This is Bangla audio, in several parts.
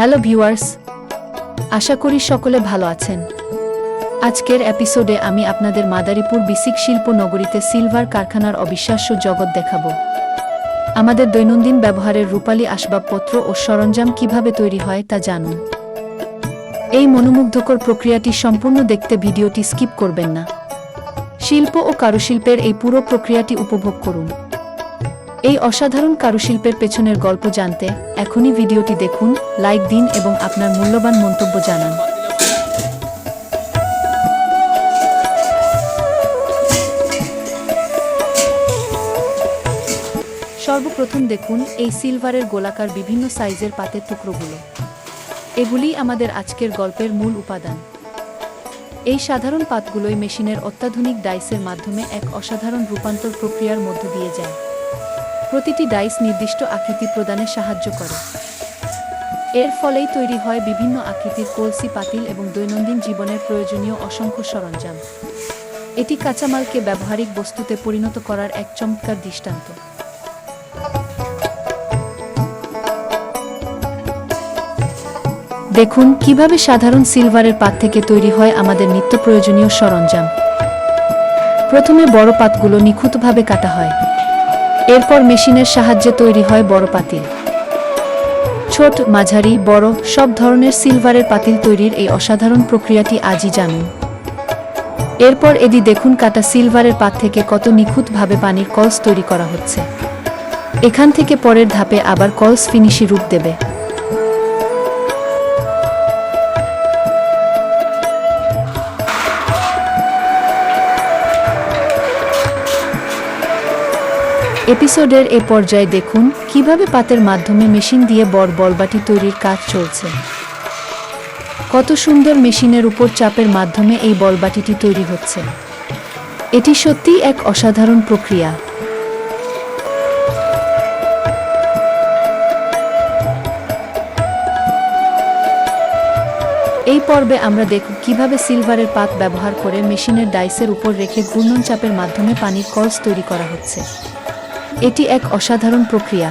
হ্যালো ভিউয়ার্স, আশা করি সকলে ভালো আছেন। আজকের এপিসোডে আমি আপনাদের মাদারীপুর বিসিক শিল্প নগরীতে সিলভার কারখানার অবিশ্বাস্য জগৎ দেখাব। আমাদের দৈনন্দিন ব্যবহারের রূপালী আসবাবপত্র ও সরঞ্জাম কীভাবে তৈরি হয় তা জানুন। এই মনোমুগ্ধকর প্রক্রিয়াটি সম্পূর্ণ দেখতে ভিডিওটি স্কিপ করবেন না। শিল্প ও কারুশিল্পের এই পুরো প্রক্রিয়াটি উপভোগ করুন। এই অসাধারণ কারুশিল্পের পেছনের গল্প জানতে এখনই ভিডিওটি দেখুন, লাইক দিন এবং আপনার মূল্যবান মন্তব্য জানান। সর্বপ্রথম দেখুন এই সিলভারের গোলাকার বিভিন্ন সাইজের পাতের টুকরোগুলো। এগুলি আমাদের আজকের গল্পের মূল উপাদান। এই সাধারণ পাতগুলোই মেশিনের অত্যাধুনিক ডাইসের মাধ্যমে এক অসাধারণ রূপান্তর প্রক্রিয়ার মধ্য দিয়ে যায়। প্রতিটি ডাইস নির্দিষ্ট আকৃতি প্রদানে সাহায্য করে। এর ফলেই তৈরি হয় বিভিন্ন আকৃতির কলসি, পাতিল এবং দৈনন্দিন জীবনের প্রয়োজনীয় অসংখ্য সরঞ্জাম। এটি কাঁচামালকে ব্যবহারিক বস্তুতে পরিণত করার এক চমৎকার দৃষ্টান্ত। দেখুন, কীভাবে সাধারণ সিলভারের পাত থেকে তৈরি হয় আমাদের নিত্য প্রয়োজনীয় সরঞ্জাম। প্রথমে বড় পাতগুলো নিখুঁতভাবে কাটা হয়। এরপর মেশিনের সাহায্যে তৈরি হয় বড় পাতিল। ছোট, মাঝারি, বড়, সব ধরনের সিলভারের পাতিল তৈরির এই অসাধারণ প্রক্রিয়াটি আজই জানুন। এরপর এদি দেখুন কাটা সিলভারের পাত থেকে কত নিখুঁতভাবে পানির কলস তৈরি করা হচ্ছে। এখান থেকে পরের ধাপে আবার কলস ফিনিশি রূপ দেবে। এপিসোডের এ পর্যায়ে দেখুন কীভাবে পাতের মাধ্যমে মেশিন দিয়ে বড় বলবাটি তৈরির কাজ চলছে। কত সুন্দর মেশিনের উপর চাপের মাধ্যমে এই বলবাটিটি তৈরি হচ্ছে। এটি সত্যিই এক অসাধারণ প্রক্রিয়া। এই পর্বে আমরা দেখব কীভাবে সিলভারের পাত ব্যবহার করে মেশিনের ডাইসের উপর রেখে ঘূর্ণন চাপের মাধ্যমে পানির কলস তৈরি করা হচ্ছে। এটি এক অসাধারণ প্রক্রিয়া।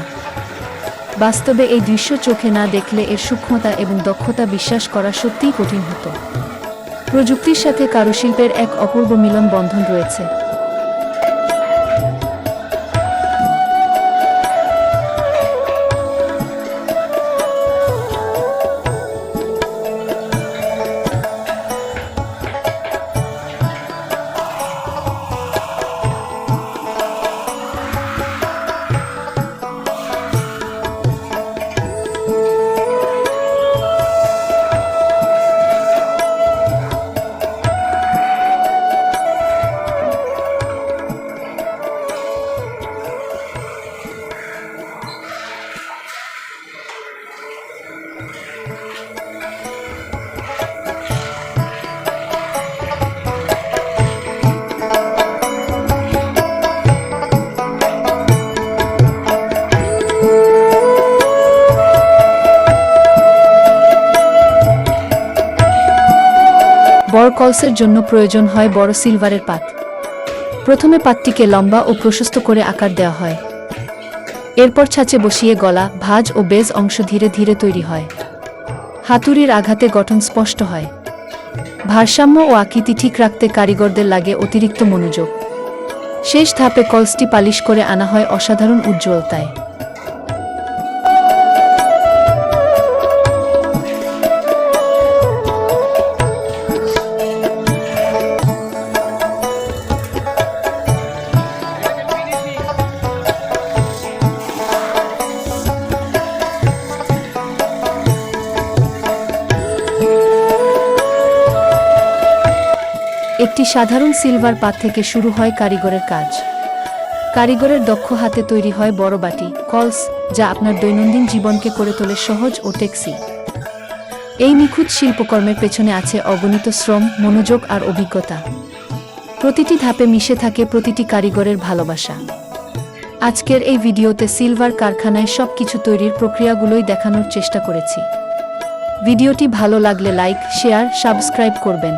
বাস্তবে এই দৃশ্য চোখে না দেখলে এর সূক্ষ্মতা এবং দক্ষতা বিশ্বাস করা সত্যিই কঠিন হতো। প্রযুক্তির সাথে কারুশিল্পের এক অপূর্ব মিলন বন্ধন রয়েছে। বড় কলসের জন্য প্রয়োজন হয় বড় সিলভারের পাত। প্রথমে পাতটিকে লম্বা ও প্রশস্ত করে আকার দেওয়া হয়। এরপর ছাঁচে বসিয়ে গলা, ভাঁজ ও বেজ অংশ ধীরে ধীরে তৈরি হয়। হাতুড়ির আঘাতে গঠন স্পষ্ট হয়। ভারসাম্য ও আকৃতি ঠিক রাখতে কারিগরদের লাগে অতিরিক্ত মনোযোগ। শেষ ধাপে কলসটি পালিশ করে আনা হয় অসাধারণ উজ্জ্বলতায়। একটি সাধারণ সিলভার পাত থেকে শুরু হয় কারিগরের কাজ। কারিগরের দক্ষ হাতে তৈরি হয় বড় বাটি, কলস, যা আপনার দৈনন্দিন জীবনকে করে তোলে সহজ ও টেক্সি এই নিখুঁত শিল্পকর্মের পেছনে আছে অগণিত শ্রম, মনোযোগ আর অভিজ্ঞতা। প্রতিটি ধাপে মিশে থাকে প্রতিটি কারিগরের ভালোবাসা। আজকের এই ভিডিওতে সিলভার কারখানায় সব কিছু তৈরির প্রক্রিয়াগুলোই দেখানোর চেষ্টা করেছি। ভিডিওটি ভালো লাগলে লাইক, শেয়ার, সাবস্ক্রাইব করবেন।